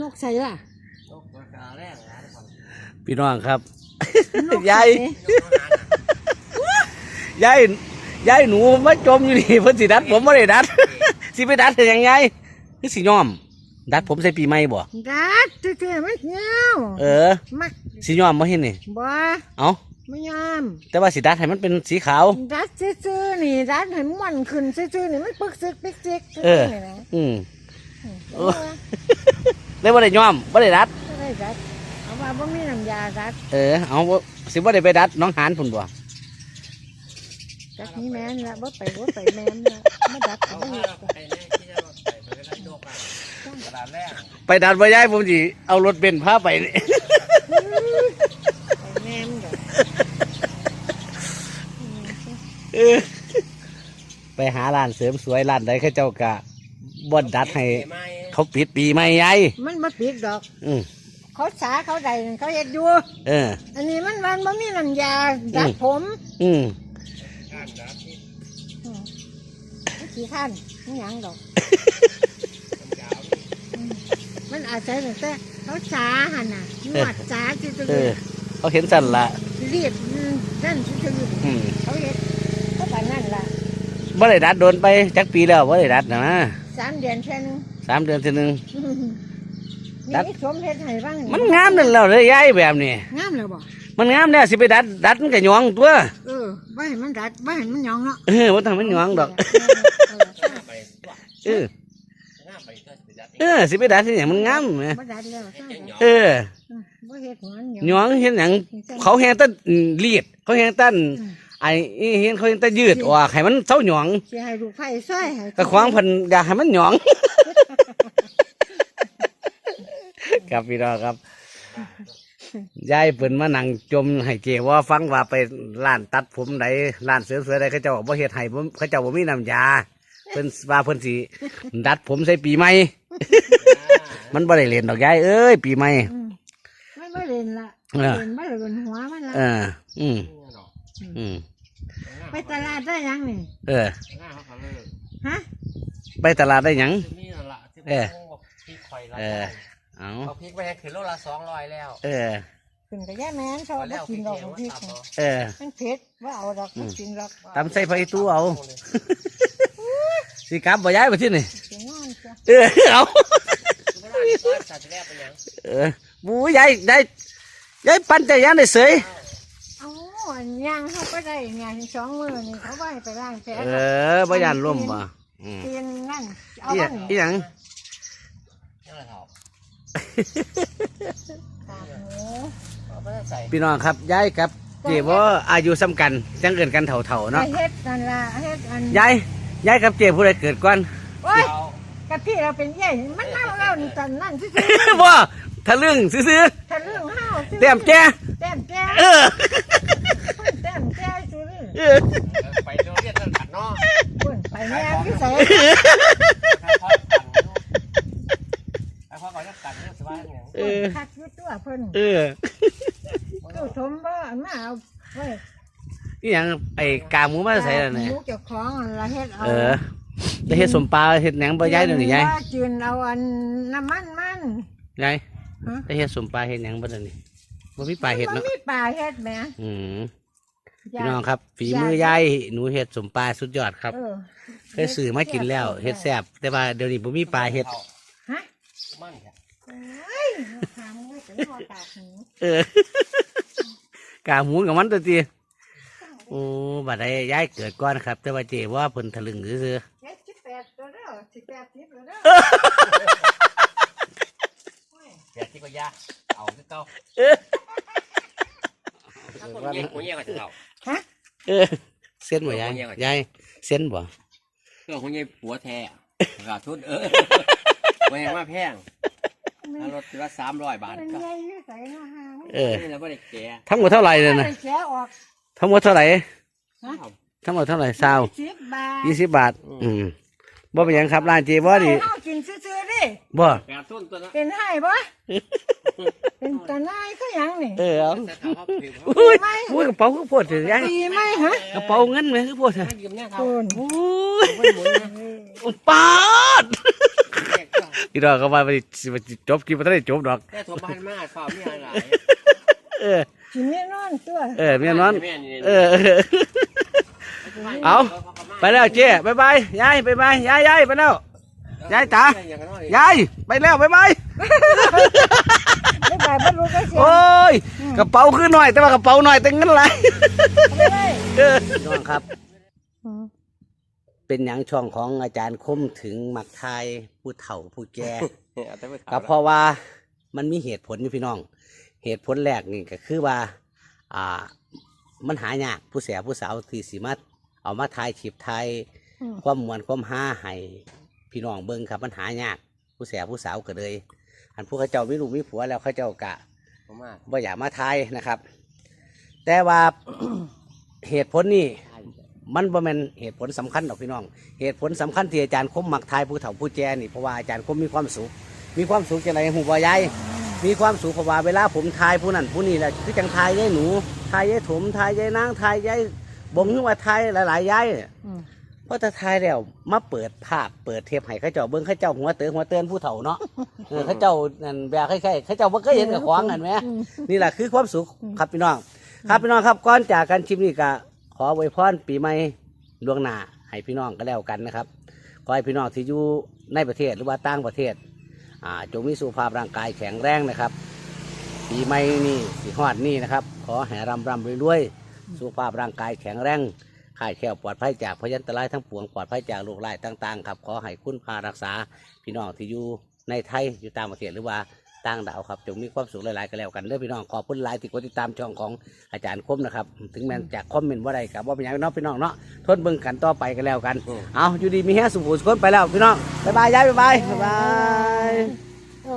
นกใส่ล่ะนกตัวกาแรงนะทุกคนพี่น้องครับนกยายใส่นกน้องหานน่ะยาย ยายหนูมาจมอยู่นี่เพิ่นสิดัดผมบ่ได้ดัด สิไปดัดเฮ็ดหยังไงคือสิยอม ดัดผมใส่ปีใหม่บ่ ดัดซื่อๆมันเหี่ยวเออ มักสิยอมบ่เฮ็ดนี่ บ่ เอ้าไม่ยอม แต่ว่าสิดัดให้มันเป็นสีขาว ดัดซื่อๆนี่ดัดให้มันขึ้นซื่อๆนี่มันปึกซึกปิกซิกเออนี่นะอืม เออเลยบ่ได้ยอมบ่ได้ดัดบ่ได้ดัดเอาว่าบ่มีน้ำยาดัดเออเอาบ่สิบ่ได้ไปดัดน้องหานพุ่นบ่ดัดนี่แม่นละบ่ไปบ่ไปแม่นละมาดัดเอาเอาผ้าอีกเราไปแน่ที่จะมาไปไปได้นกอะกระดาษแรงไปดัดบ่ยายผมสิเอารถเบนซ์พาไปนี่ไปแม่นเด้อเออไปหาร้านเสริมสวยร้านใดเขาเจ้ากะบ่ดัดให้ ไม่ เขาปิดปีใหม่ยายมันบ่ปิดดอกอืมเขาสาเขาใดนั่นเขาเฮ็ดอยู่เออ อันนี้มันวันบ่มีน้ำยาดัดผมอืมข้ามดับที่อืมมันขี้ข้านมันหยังดอกมันยาวอืมมันอาจจะตั้งแต่เขาสาหันน่ะนวดสาซื่อเออ เขาเห็นสั่นละๆเรียบนั่นซื่ออืมๆเขาเฮ็ดเขาปานนั่นล่ะบ่ได้ดัดโดนไปจักปีแล้วบ่ได้ดัดนะ สามเดือนแค่นึง สามเดือนทีหนึงดัด นี่สมเฮ็ดให้บ้างมันงามนั่นแล้วเลยยายแบบนี้ งามแล้วบ่มันงามแล้วสิไปดัด ดัดมันก็หยองตัว เออบ่ให้มันดัดบ่ให้มันหยองเนาะเออบ่ต้องมันหยองดอกหน้าไปว่ะเออหน้าไปก็ไปดัดเออ สิไปดัดที่หยังมันงามแหมบ่ดัดแล้วซ่าเออบ่เฮ็ดหัวมันหยองเห็นหยังเขาแฮงแต้นรีด เขาแฮงแต้นไอ้อีเห็นเขาแฮงแต้นยืดออกให้มันเซาหยอง สิให้ลูกไฟซอยให้ก็ขวางเพิ่นอยากให้มันหยอง ค รับพี่น้องครับยายเพิ่นมานั่งจมให้เจว่าฟังว่าไปร้านตัดผมใดร้านเสริมสวยใดเขาเจ้าบ่เฮ็ดให้ผมเขาเจ้าบ่มีน้ำยาเพิ่นว่าเพิ่นสิดัดผมใส่ปีใหม่ มันบ่ได้เล่นดอกยายเอ้ยปีใหม่อืมมันบ่เล่นละเออเล่นบ่เล่นหัวมันละเออ อืมอืมไปตลาดได้ยังนี่เออหน้าเขาเขาเลิกฮะไปตลาดได้หยังที่นี่นั่นละที่เออพริกข่อยละเออ เอาเอาพริกไปให้ขึ้นโลละสองร้อยแล้วเออ ขึ้นกับย่าแม่นชอบบ่กินดอกของพริกตับเออ มันเผ็ดว่าเอาดอกมันกินดอกตำใส่ไฟตู้เอา สิกลับบ่ย้ายไปที่นี่สินอนจ้ะเออเอาคือไม่ได้ดีกว่าสัตว์แรกเป็นหยังเออบูยายได้ยายปั่นจักรยานได้เสยเอาอันย่างเขาก็ได้ย่างสองมื้อนี่เขาไว้ไปล้างแผลเออบ่ยานล่มบ่อืมเตียนนั่นเอาอีหยับ้างนอีหยัง นั่นแหละครับ ตากหมูเอาไปใส่พี่น้องครับยายกับเจ๊บ่อายุซ้ำกันจังเกินกันเถ่าๆไปเนาะเฮ็ดนั่นล่ะเฮ็ดอันยายยายกับเจ๊ผู้ใดเกิดก่อนโอ้ยเอากะที่เราเป็นใหญ่มันเน่าเล่านี่ตอนนั้นซื่อบ่ทะลึ่งซื่อๆถ้าเรื่องห้าวซื่อๆแต้มแจ้แต้มแก้เออแต้มแก้ซื่อเออไปโรงเรียนนั่นขันเนาะพุ่นไปแม่พี่เสย ถ้าพ่อขันเนาะถ้าพ่อก่อนจะขัน เนี่ยสบายอย่างเออ คักอยู่ตัวเพิ่นเออตู้ชมบ่อันมาเอาไว้อีหยังไอ้กาหมูมาใส่แล้วหเนี่ยมูเจ้าของอันละเฮ็ดเอาเออได้เฮ็ดสมปลาเฮ็ดหยังบ่ยายเดี๋ยวนี้ยายว่าจืนเอาอันน้ำมันมัน ยายฮะได้เฮ็ดสมปลาเฮ็ดหยังบ่เดี๋ยวนี้บ่มีปลาเฮ็ดมัเนาะมีปลาเฮ็ดแหมอืมอพี่ยากน้องครับฝีมือยายหนูเฮ็ดสมปลาสุดยอดครับ เออเคยซื้อมากินแล้วเฮ็ดแซ่บแต่ว่าเดี๋ยวนี้บ่มีปลาเฮ็ดฮะ มั่นครั บเอ้ยถามว่าจะรอตากหมูเออกาหมูกับมันตัวทีโอ้บัดใดยายเกิดก่อนครับ แต่ว่าเจว่าเพิ่นทะลึงซื่อเฮ็ดสิบแปดตัวเด้อสิบแปดสิบตัวเด้อเดี๋ยวที่ก็ยากเอาคือเก่าๆเออถ้าคนเงี้ยคนเงี้ยก็จะเอาฮะเออเส้นบ่ยายยายเส้นบ่เครื่องคนเงี้ยปัวแท้ขาดทุนเออแพงว่าแพง ถ้ารถละสามร้อยบาทมันก็ใหญ่อยู่ใส่หน้าหางเออ นี่เราไม่ได้แก่ทั้งหมดเท่าไหร่เลยนะไปแกะออกทั้งหมดเท่าไหร่ฮะทั้งหมดเท่าไหร่ซาวสิบบาทยี่สิบบาท อืมบ่เป็นหยังครับร้านเจว่าดิเฮากินซื่อๆดิบ่ขาดทุนตัวนั้นเป็นให้บ่เป็นตาหนายคือหยังนี่เออเอาแต่เขาเขาผิวเขาอุ้ยอุ้ยกระเป๋าคือโพดถึงยังดีไหมฮะกระเป๋าเงินไหมคือโพดไม่ยืมเนี่ยเขาคุณโอ้ยไม่หมุนนะ ปาดเรียก พี่น้องก็ว่าไปสิว่าสิจบคลิปบ่ทันได้จบดอก แต่ทมบ้านมาชอบมีอะไรหลายเออสิแน่นอนตัว เออเมียนอนแม่นี่เออเออ เอา ไปแล้วเจ๊บายบายยายบายบายยายยายไปแล้ว ยายจ๋า ยายไปแล้วบายบาย ไม่บายบ่รู้ก็เสียโอ้ย กระเป๋าคือหน่อย แต่ว่ากระเป๋าหน่อยแต่เงินไหลายไม่ได้เออน้องครับอืม เป็นหยังช่องของอาจารย์คมถึงมักทายผู้เฒ่าผู้แก่แต่ไม่ก็เพราะว่ามันมีเหตุผลอยู่พี่น้อง เหตุผลแรกนี่ก็คือว่า อ่า มันหายากผู้เสียผู้สาวที่สิมาเอามาทายขีบทายอืม ความมวนความหาให้พี่น้องเบิ่งครับมันหายากผู้เสียผู้สาวก็เลย อันผู้เขาเจ้ามีลูกมีผัวแล้วเขาเจ้ากะ ผมมากบ่อยากมาทายนะครับ แต่ว่า เหตุผลนี่ มันบ่แม่นเหตุผลสำคัญหรอกพี่น้อง เหตุผลสำคัญที่อาจารย์คมมักทายผู้เฒ่าผู้แก่นี่เพราะว่าอาจารย์คมมีความสุข มีความสุขจังไรหูบ่ยายมีความสุขเพราะว่าเวลาผมทายผู้นั้นผู้นี้แหละคือจังทายยายหนูทายยายถมทายยายนางทายยายบ่งขึ้นว่าทายหลายๆยายเนี่ยอืมเพราะถ้าทายแล้วมาเปิดภาพเปิดเทปให้เขาเจ้าเบิ่งเขาเจ้าหัวเตือนหัวเตือนผู้เฒ่าเนาะเออเขาเจ้านั่นแบบคล้ายๆเขาเจ้าบ่เคยเห็นกับของกันไหมอืมนี่แหละคือความสุขครับพี่น้อง ครับพี่น้องครับก่อนจากกันชิมนี่ก็ ขออวยพรปีใหม่ล่วงหน้าให้พี่น้องก็แล้วกันนะครับ ขอให้พี่น้องที่อยู่ในประเทศหรือว่าต่างประเทศจงมีสุขภาพร่างกายแข็งแรงนะครับ ปีใหม่นี่สิฮอดนี่นะครับ ขอให้รำรำรวยๆสุขภาพร่างกายแข็งแรงข่ายแคล้วปลอดภัยจากพยันตรายทั้งปวงปลอดภัยจากโรคร้ายต่าง ๆ ครับ ขอให้คุณพารักษาพี่น้องที่อยู่ในไทยอยู่ต่างประเทศหรือว่า ต่างดาวครับจงมีความสุขหลายๆกันแล้วกันเด้อพี่น้องขอบคุณหลายที่กดติดตามช่องของอาจารย์คมนะครับ ถึงแม้จากคอมเมนต์ว่าใดกับว่าเป็นอย่างเน้องพี่น้องเนาะทนเบิ่งกันต่อไปกันแล้วกัน เอาอยู่ดีมีแฮสุขสุขคนไปแล้วพี่น้องบ๊ายบายยายบ๊ายบายบ๊ายบาย โอ้